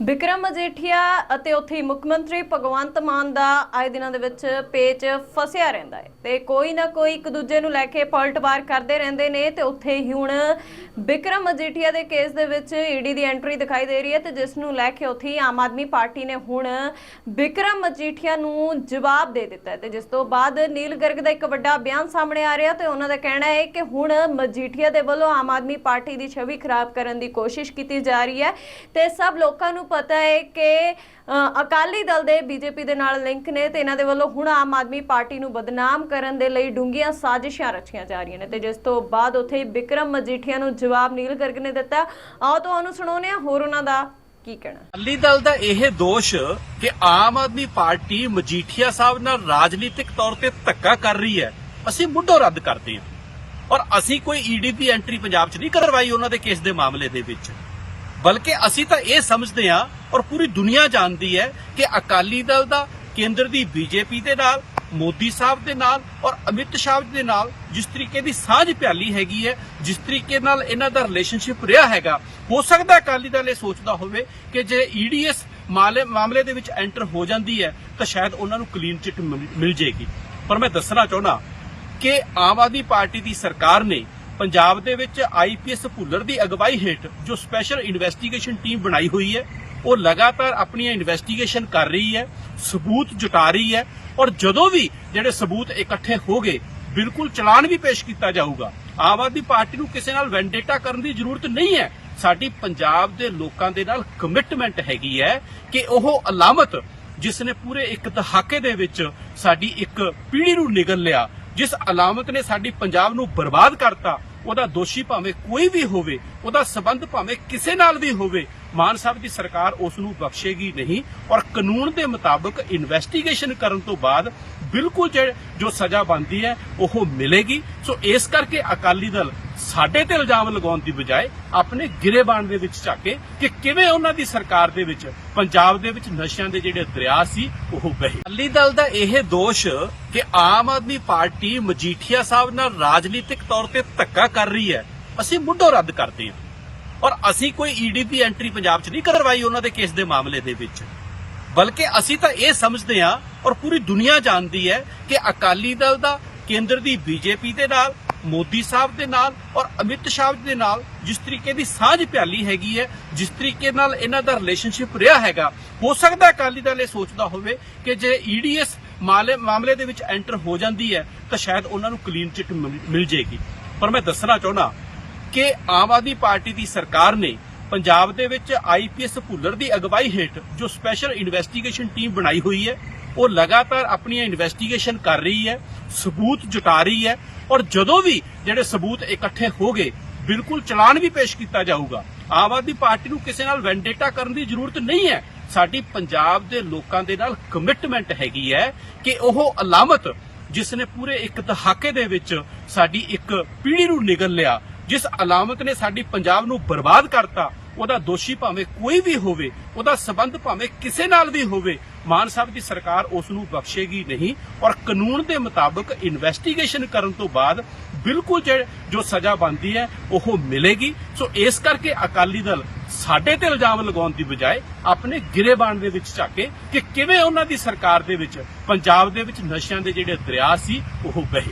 ਵਿਕਰਮ ਮਜੀਠੀਆ ਅਤੇ ਉੱਥੇ ਮੁੱਖ ਮੰਤਰੀ ਭਗਵੰਤ ਮਾਨ ਦਾ ਆਏ ਦਿਨਾਂ ਦੇ ਵਿੱਚ ਪੇਚ ਫਸਿਆ ਰਹਿੰਦਾ ਹੈ। ਤੇ ਕੋਈ ਨਾ ਕੋਈ ਇੱਕ ਦੂਜੇ ਨੂੰ ਲੈ ਕੇ ਪਲਟਵਾਰ ਕਰਦੇ ਰਹਿੰਦੇ ਨੇ ਤੇ ਉੱਥੇ ਹੀ ਹੁਣ ਵਿਕਰਮ ਮਜੀਠੀਆ ਦੇ ਕੇਸ ਦੇ ਵਿੱਚ ਈਡੀ ਦੀ ਐਂਟਰੀ ਦਿਖਾਈ ਦੇ ਰਹੀ ਹੈ ਤੇ ਜਿਸ ਨੂੰ ਲੈ ਕੇ ਉੱਥੇ ਹੀ ਆਮ ਆਦਮੀ ਪਾਰਟੀ ਨੇ ਹੁਣ ਵਿਕਰਮ ਮਜੀਠੀਆ ਨੂੰ ਜਵਾਬ ਦੇ ਦਿੱਤਾ ਹੈ। ਤੇ ਜਿਸ ਤੋਂ ਬਾਅਦ ਨੀਲ ਗਰਗ ਦਾ ਇੱਕ ਵੱਡਾ ਬਿਆਨ ਸਾਹਮਣੇ ਆ ਰਿਹਾ ਤੇ ਉਹਨਾਂ ਦਾ ਕਹਿਣਾ ਹੈ ਕਿ ਹੁਣ ਮਜੀਠੀਆ ਦੇ ਵੱਲੋਂ ਆਮ ਆਦਮੀ ਪਾਰਟੀ ਦੀ ਛਵੀ ਖਰਾਬ ਕਰਨ ਦੀ ਕੋਸ਼ਿਸ਼ ਕੀਤੀ ਜਾ ਰਹੀ ਹੈ ਤੇ ਸਭ ਲੋਕਾਂ ਨੂੰ ਪਤਾ ਹੈ ਕਿ ਅਕਾਲੀ ਦਲ ਦੇ ਬੀਜੇਪੀ ਦੇ ਨਾਲ ਲਿੰਕ ਨੇ ਤੇ ਇਹਨਾਂ ਦੇ ਵੱਲੋਂ ਹੁਣ ਆਮ ਆਦਮੀ ਪਾਰਟੀ ਨੂੰ ਬਦਨਾਮ ਕਰਨ ਦੇ ਲਈ ਡੂੰਘੀਆਂ ਸਾਜ਼ਿਸ਼ਾਂ ਰਚੀਆਂ ਜਾ ਰਹੀਆਂ ਨੇ ਤੇ ਜਿਸ ਤੋਂ ਬਾਅਦ ਉੱਥੇ ਵਿਕਰਮ ਮਜੀਠੀਆ ਨੂੰ ਜਵਾਬ ਨੀਲ ਗਰਗ ਨੇ ਦਿੱਤਾ। ਆਓ ਤੁਹਾਨੂੰ ਸੁਣਾਉਂਦੇ ਹਾਂ, ਹੋਰ ਉਹਨਾਂ ਦਾ ਕੀ ਕਹਿਣਾ। ਅਕਾਲੀ ਦਲ ਦਾ ਇਹ ਦੋਸ਼ ਕਿ ਆਮ ਆਦਮੀ ਪਾਰਟੀ ਮਜੀਠੀਆ ਸਾਹਿਬ ਨਾਲ ਰਾਜਨੀਤਿਕ ਤੌਰ ਤੇ ਧੱਕਾ ਕਰ ਰਹੀ ਹੈ। ਅਸੀਂ ਮੁੱਢੋਂ ਰੱਦ ਕਰਦੇ ਹਾਂ। ਔਰ ਅਸੀਂ ਕੋਈ ਈਡੀ ਦੀ ਐਂਟਰੀ ਪੰਜਾਬ 'ਚ ਨਹੀਂ ਕਰਵਾਈ ਉਹਨਾਂ ਦੇ ਕੇਸ ਦੇ ਮਾਮਲੇ ਦੇ ਵਿੱਚ। ਬਲਕਿ ਅਸੀਂ ਤਾਂ ਇਹ ਸਮਝਦੇ ਹਾਂ ਔਰ ਪੂਰੀ ਦੁਨੀਆ ਜਾਣਦੀ ਹੈ ਕਿ ਅਕਾਲੀ ਦਲ ਦਾ ਕੇਂਦਰ ਦੀ ਬੀਜੇਪੀ ਦੇ ਨਾਲ, ਮੋਦੀ ਸਾਹਿਬ ਦੇ ਨਾਲ ਔਰ ਅਮਿਤ ਸ਼ਾਹ ਦੇ ਨਾਲ ਜਿਸ ਤਰੀਕੇ ਦੀ ਸਾਂਝ ਪਿਆਲੀ ਹੈਗੀ ਹੈ, ਜਿਸ ਤਰੀਕੇ ਨਾਲ ਇਹਨਾਂ ਦਾ ਰਿਲੇਸ਼ਨਸ਼ਿਪ ਰਿਹਾ ਹੈਗਾ, ਹੋ ਸਕਦਾ ਅਕਾਲੀ ਦਲ ਇਹ ਸੋਚਦਾ ਹੋਵੇ ਕਿ ਜੇ ਈਡੀਐਸ ਮਾਮਲੇ ਦੇ ਵਿੱਚ ਐਂਟਰ ਹੋ ਜਾਂਦੀ ਹੈ, ਤਾਂ ਸ਼ਾਇਦ ਉਹਨਾਂ ਨੂੰ ਕਲੀਨ ਚਿੱਟ ਮਿਲ ਮਿਲ ਜੇਗੀ ਪਰ ਮੈਂ ਦੱਸਣਾ ਚਾਹੁੰਦਾ ਕਿ ਆਮ ਆਦਮੀ ਪਾਰਟੀ ਦੀ ਸਰਕਾਰ ਨੇ ਪੰਜਾਬ ਦੇ ਵਿੱਚ ਆਈਪੀਐਸ ਭੁੱਲਰ ਦੀ ਅਗਵਾਈ ਹੇਠ ਜੋ ਸਪੈਸ਼ਲ ਇਨਵੈਸਟੀਗੇਸ਼ਨ ਟੀਮ ਬਣਾਈ ਹੋਈ ਹੈ, ਉਹ ਲਗਾਤਾਰ ਆਪਣੀਆਂ ਇਨਵੈਸਟੀਗੇਸ਼ਨ ਕਰ ਰਹੀ ਹੈ, ਸਬੂਤ ਜੁਟਾ ਰਹੀ ਹੈ ਔਰ ਜਦੋਂ ਵੀ ਜਿਹੜੇ ਸਬੂਤ ਇਕੱਠੇ ਹੋ ਗਏ, ਬਿਲਕੁਲ ਚਲਾਨ ਵੀ ਪੇਸ਼ ਕੀਤਾ ਜਾਊਗਾ। ਆਮ ਆਦਮੀ ਪਾਰਟੀ ਨੂੰ ਕਿਸੇ ਨਾਲ ਵੈਂਡੇਟਾ ਕਰਨ ਦੀ ਜ਼ਰੂਰਤ ਨਹੀਂ ਹੈ। ਸਾਡੀ ਪੰਜਾਬ ਦੇ ਲੋਕਾਂ ਦੇ ਨਾਲ ਕਮਿਟਮੈਂਟ ਹੈਗੀ ਹੈ ਕਿ ਉਹ ਅਲਾਮਤ, ਜਿਸ ਨੇ ਪੂਰੇ ਇੱਕ ਦਹਾਕੇ ਦੇ ਵਿੱਚ ਸਾਡੀ ਇੱਕ ਪੀੜ੍ਹੀ ਨੂੰ ਨਿਗਲ ਲਿਆ, ਜਿਸ ਅਲਾਮਤ ਨੇ ਸਾਡੀ ਪੰਜਾਬ ਨੂੰ ਬਰਬਾਦ ਕਰਤਾ ਉਹਦਾ ਦੋਸ਼ੀ ਭਾਵੇਂ ਕੋਈ ਵੀ ਹੋਵੇ, ਉਹਦਾ ਸਬੰਧ ਭਾਵੇਂ ਕਿਸੇ ਨਾਲ ਵੀ ਹੋਵੇ, ਮਾਨ ਸਾਹਿਬ ਦੀ ਸਰਕਾਰ ਉਸ ਨੂੰ ਬਖਸ਼ੇਗੀ ਨਹੀਂ ਔਰ ਕਾਨੂੰਨ ਦੇ ਮੁਤਾਬਕ ਇਨਵੈਸਟੀਗੇਸ਼ਨ ਕਰਨ ਤੋਂ ਬਾਅਦ ਬਿਲਕੁਲ ਜੋ ਸਜ਼ਾ ਬਣਦੀ ਹੈ, ਉਹ ਮਿਲੇਗੀ। ਸੋ ਇਸ ਕਰਕੇ ਅਕਾਲੀ ਦਲ ਸਾਡੇ ਤੇ ਇਲਜ਼ਾਮ ਲਗਾਉਣ ਦੀ ਬਜਾਏ ਆਪਣੇ ਗਿਰੇਬਾਨ ਦੇ ਵਿੱਚ ਝਾਕੇ ਕਿ ਕਿਵੇਂ ਉਹਨਾਂ ਦੀ ਸਰਕਾਰ ਦੇ ਵਿੱਚ, ਪੰਜਾਬ ਦੇ ਵਿੱਚ ਨਸ਼ਿਆਂ ਦੇ ਜਿਹੜੇ ਦਰਿਆ ਸੀ, ਉਹ ਵਹੇ। ਅਕਾਲੀ ਦਲ ਦਾ ਇਹ ਦੋਸ਼ ਕਿ ਆਮ ਆਦਮੀ ਪਾਰਟੀ ਮਜੀਠੀਆ ਸਾਹਿਬ ਨਾਲ ਰਾਜਨੀਤਿਕ ਤੌਰ ਤੇ ਧੱਕਾ ਕਰ ਰਹੀ ਹੈ, ਅਸੀਂ ਮੁੱਢੋਂ ਰੱਦ ਕਰਦੇ ਹਾਂ ਔਰ ਅਸੀਂ ਕੋਈ ਈਡੀ ਦੀ ਐਂਟਰੀ ਪੰਜਾਬ 'ਚ ਨਹੀਂ ਕਰਵਾਈ ਉਹਨਾਂ ਦੇ ਕੇਸ ਦੇ ਮਾਮਲੇ ਦੇ ਵਿੱਚ। ਬਲਕਿ ਅਸੀਂ ਤਾਂ ਇਹ ਸਮਝਦੇ ਹਾਂ ਔਰ ਪੂਰੀ ਦੁਨੀਆ ਜਾਣਦੀ ਹੈ ਕਿ ਅਕਾਲੀ ਦਲ ਦਾ ਕੇਂਦਰ ਦੀ ਬੀਜੇਪੀ ਦੇ ਨਾਲ ਮੋਦੀ ਸਾਹਿਬ ਦੇ ਨਾਲ ਔਰ ਅਮਿਤ ਸ਼ਾਹ ਦੇ ਨਾਲ ਜਿਸ ਤਰੀਕੇ ਦੀ ਸਾਂਝ ਪਿਆਲੀ ਹੈਗੀ ਹੈ, ਜਿਸ ਤਰੀਕੇ ਨਾਲ ਇਹਨਾਂ ਦਾ ਰਿਲੇਸ਼ਨਸ਼ਿਪ ਰਿਹਾ ਹੈਗਾ, ਹੋ ਸਕਦਾ ਅਕਾਲੀ ਦਲ ਇਹ ਸੋਚਦਾ ਹੋਵੇ ਕਿ ਜੇ ਈਡੀਐਸ ਮਾਮਲੇ ਦੇ ਵਿੱਚ ਐਂਟਰ ਹੋ ਜਾਂਦੀ ਹੈ, ਤਾਂ ਸ਼ਾਇਦ ਉਹਨਾਂ ਨੂੰ ਕਲੀਨ ਚਿੱਟ ਮਿਲ ਮਿਲ ਜੇਗੀ ਪਰ ਮੈਂ ਦੱਸਣਾ ਚਾਹੁੰਦਾ ਕਿ ਆਮ ਆਦਮੀ ਪਾਰਟੀ ਦੀ ਸਰਕਾਰ ਨੇ ਪੰਜਾਬ ਦੇ ਵਿੱਚ ਆਈਪੀਐਸ ਭੁੱਲਰ ਦੀ ਅਗਵਾਈ ਹੇਠ ਜੋ ਸਪੈਸ਼ਲ ਇਨਵੈਸਟੀਗੇਸ਼ਨ ਟੀਮ ਬਣਾਈ ਹੋਈ ਹੈ, ਉਹ ਲਗਾਤਾਰ ਆਪਣੀਆਂ ਇਨਵੈਸਟੀਗੇਸ਼ਨ ਕਰ ਰਹੀ ਹੈ, ਸਬੂਤ ਜੁਟਾ ਰਹੀ ਹੈ ਔਰ ਜਦੋਂ ਵੀ ਜਿਹੜੇ ਸਬੂਤ ਇਕੱਠੇ ਹੋ ਗਏ, ਬਿਲਕੁਲ ਚਲਾਨ ਵੀ ਪੇਸ਼ ਕੀਤਾ ਜਾਊਗਾ। ਆਮ ਆਦਮੀ ਪਾਰਟੀ ਨੂੰ ਕਿਸੇ ਨਾਲ ਵੈਂਡੇਟਾ ਕਰਨ ਦੀ ਜ਼ਰੂਰਤ ਨਹੀਂ ਹੈ। ਸਾਡੀ ਪੰਜਾਬ ਦੇ ਲੋਕਾਂ ਦੇ ਨਾਲ ਕਮਿਟਮੈਂਟ ਹੈਗੀ ਹੈ ਕਿ ਉਹ ਅਲਾਮਤ, ਜਿਸ ਨੇ ਪੂਰੇ ਇੱਕ ਦਹਾਕੇ ਦੇ ਵਿੱਚ ਸਾਡੀ ਇੱਕ ਪੀੜ੍ਹੀ ਨੂੰ ਨਿਗਲ ਲਿਆ ਜਿਸ ਅਲਾਮਤ ਨੇ ਸਾਡੀ ਪੰਜਾਬ ਨੂੰ ਬਰਬਾਦ ਕਰਤਾ, ਉਹਦਾ ਦੋਸ਼ੀ ਭਾਵੇਂ ਕੋਈ ਵੀ ਹੋਵੇ, ਉਹਦਾ ਸਬੰਧ ਭਾਵੇਂ ਕਿਸੇ ਨਾਲ ਵੀ ਹੋਵੇ, ਮਾਨ ਸਾਹਿਬ ਦੀ ਸਰਕਾਰ ਉਸ ਨੂੰ ਬਖਸ਼ੇਗੀ ਨਹੀਂ ਔਰ ਕਾਨੂੰਨ ਦੇ ਮੁਤਾਬਕ ਇਨਵੈਸਟੀਗੇਸ਼ਨ ਕਰਨ ਤੋਂ ਬਾਅਦ ਬਿਲਕੁਲ ਜੋ ਸਜ਼ਾ ਬਣਦੀ ਹੈ, ਉਹ ਮਿਲੇਗੀ। ਸੋ ਇਸ ਕਰਕੇ ਅਕਾਲੀ ਦਲ ਸਾਡੇ ਤੇ ਇਲਜ਼ਾਮ ਲਗਾਉਣ ਦੀ ਬਜਾਏ ਆਪਣੇ ਗਿਰੇਬਾਨ ਦੇ ਵਿੱਚ ਝਾਕੇ ਕਿ ਕਿਵੇਂ ਉਹਨਾਂ ਦੀ ਸਰਕਾਰ ਦੇ ਵਿੱਚ, ਪੰਜਾਬ ਦੇ ਵਿੱਚ ਨਸ਼ਿਆਂ ਦੇ ਜਿਹੜੇ ਦਰਿਆ ਸੀ, ਉਹ ਵਹੇ।